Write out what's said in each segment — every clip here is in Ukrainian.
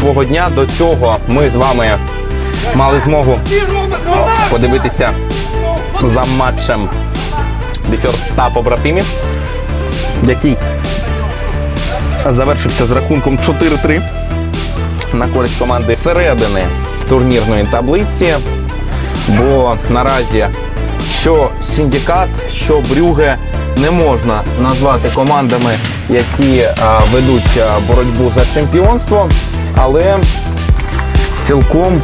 свого дня. До цього ми з вами мали змогу подивитися за матчем Деферс та побратимів, який завершився з рахунком 4-3 на користь команди середини турнірної таблиці. Бо наразі що Сіндікат, що Брюге не можна назвати командами, які ведуть боротьбу за чемпіонство, але цілком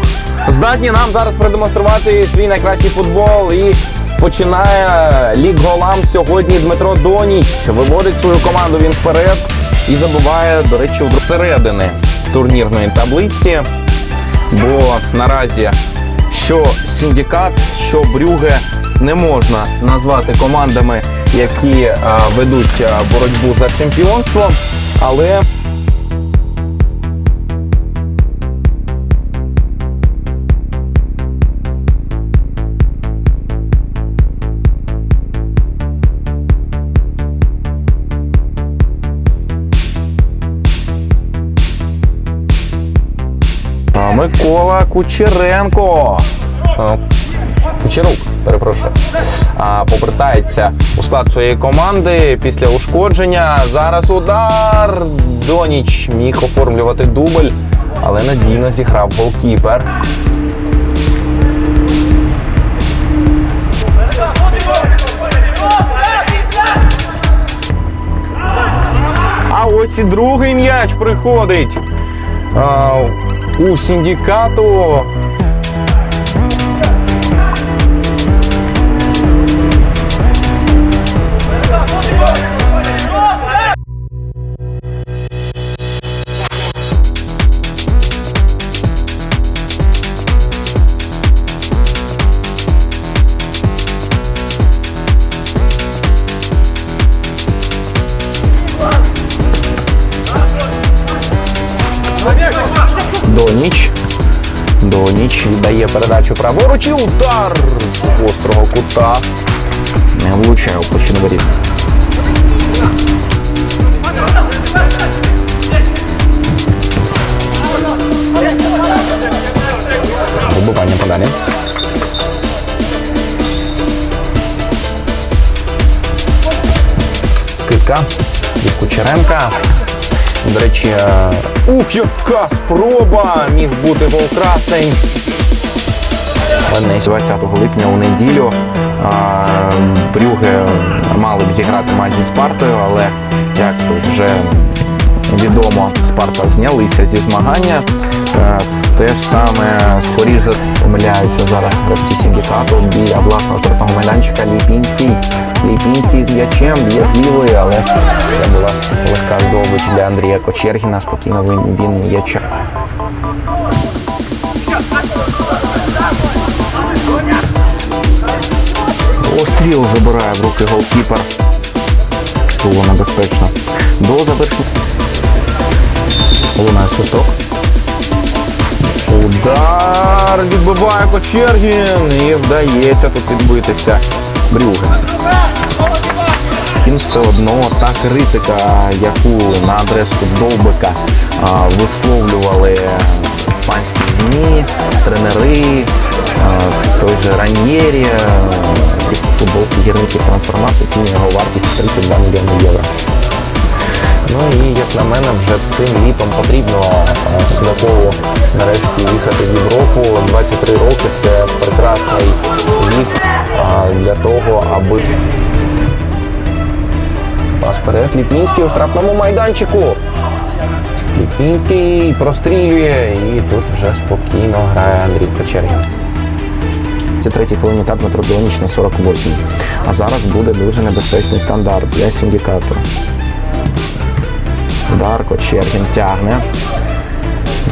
здатні нам зараз продемонструвати свій найкращий футбол і починає лік голам сьогодні Дмитро Доніч. Виводить свою команду він вперед і забуває, до речі, у середини турнірної таблиці. Бо наразі що Сіндікат, що Брюге не можна назвати командами, які е, ведуть е, боротьбу за чемпіонство, але А, Микола Кучеренко. А, Кучерук, перепрошую. А, Повертається у склад своєї команди після ушкодження. Зараз удар. Доніч міг оформлювати дубль, але надійно зіграв голкіпер. А ось і другий м'яч приходить а, у синдикату. Доніч. Доніч віддає передачу праворуч і удар з гострого кута. Не влучає у площину воріт. Вибивання подалі. Скидка від Кучеренка. До речі, е, ух, яка спроба! Міг бути волкрасень. 20 липня у неділю Брюге мали б зіграти матч зі Спартою, але як вже відомо, Спарта знялися зі змагання. Те ж саме, скоріш за помиляються зараз гравці синдикату біля власного штрафного майданчика Ліпінський. Ліпінський з м'ячем б'є з лівої, але це була легка здобич для Андрія Кочергіна. Спокійно він м'яча. Остріл забирає в руки голкіпер. Було небезпечно. До завершення. Лунає свисток. Удар відбиває Кочергін і вдається тут відбитися Брюге. Він все одно та критика, яку на адресу Довбика висловлювали іспанські ЗМІ, тренери, той же Раньєрі, футболки гірників трансформації, ціні його вартість 32 мільйони євро. Ну і як на мене, вже цим літом потрібно е, нарешті їхати в Європу. 23 роки це прекрасний вік е, для того, аби пас вперед. Ліпінський у штрафному майданчику. Ліпінський прострілює і тут вже спокійно грає Андрій Кочергін. Це третій хвилині та Дмитро Доніч на 48. А зараз буде дуже небезпечний стандарт для синдикату. Удар, Кочергін тягне.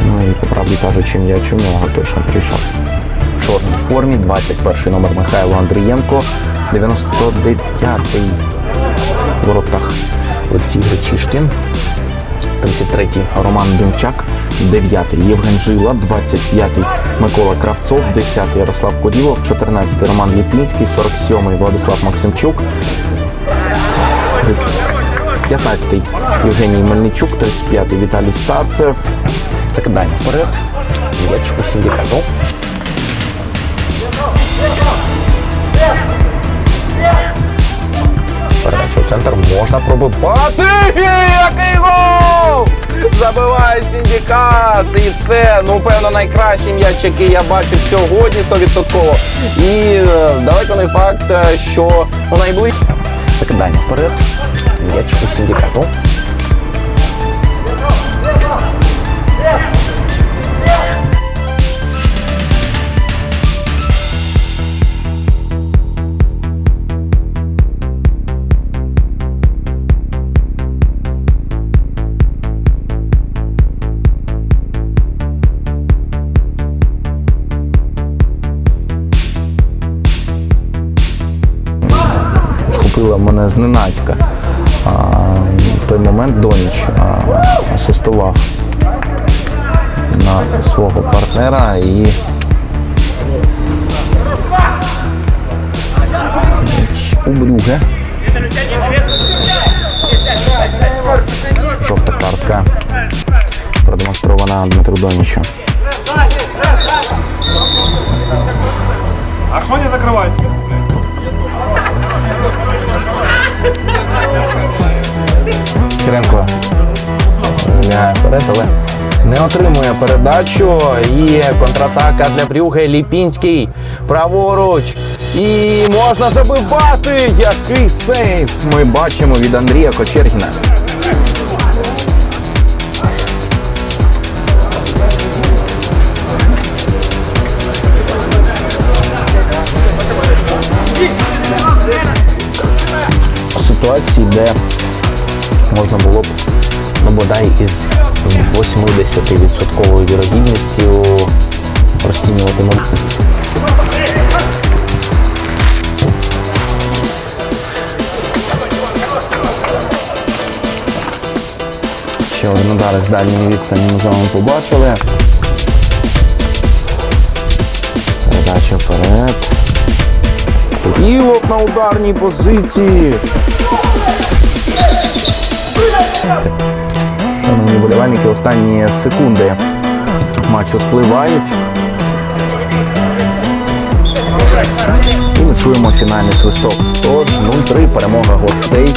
Ну і по правді кажучи, м'яч у нього точно прийшов. В чорній формі, 21 номер Михайло Андрієнко, 99-й в воротах Олексій Гречишкін, 33-й Роман Демчак, 9-й Євген Жила, 25-й Микола Кравцов, 10-й Ярослав Курілов, 14-й Роман Ліпінський, 47-й Владислав Максимчук, 15-й Євгеній Мельничук, 35-й Віталій Старцев, Закидання вперед. М'яч у синдикату. Передача у центр можна пробивати. Який гол! Забиває синдикат. І це, ну, певно, найкращий м'яч, який я бачив сьогодні 100%. І е, далеко не факт, е, що у найближчі. Закидання вперед. М'яч у синдикату. Схопила мене зненацька. В той момент Доніч асистував на свого партнера і у Брюге. Жовта картка продемонстрована Дмитру Донічу. А что не закрывается? Киренко Ляє вперед, але не отримує передачу. І контратака для Брюге Ліпінський. Праворуч. І можна забивати. Який сейф ми бачимо від Андрія Кочергіна. Ситуації, де можна було б ну, бодай із 80% вірогідністю розцінювати момент. Ще один удар з дальньої відстані ми з вами побачили. Передача вперед. Курілов на ударній позиції. Шановні болівальники, останні секунди матчу спливають. І ми чуємо фінальний свисток. Тож 0-3 перемога гостей.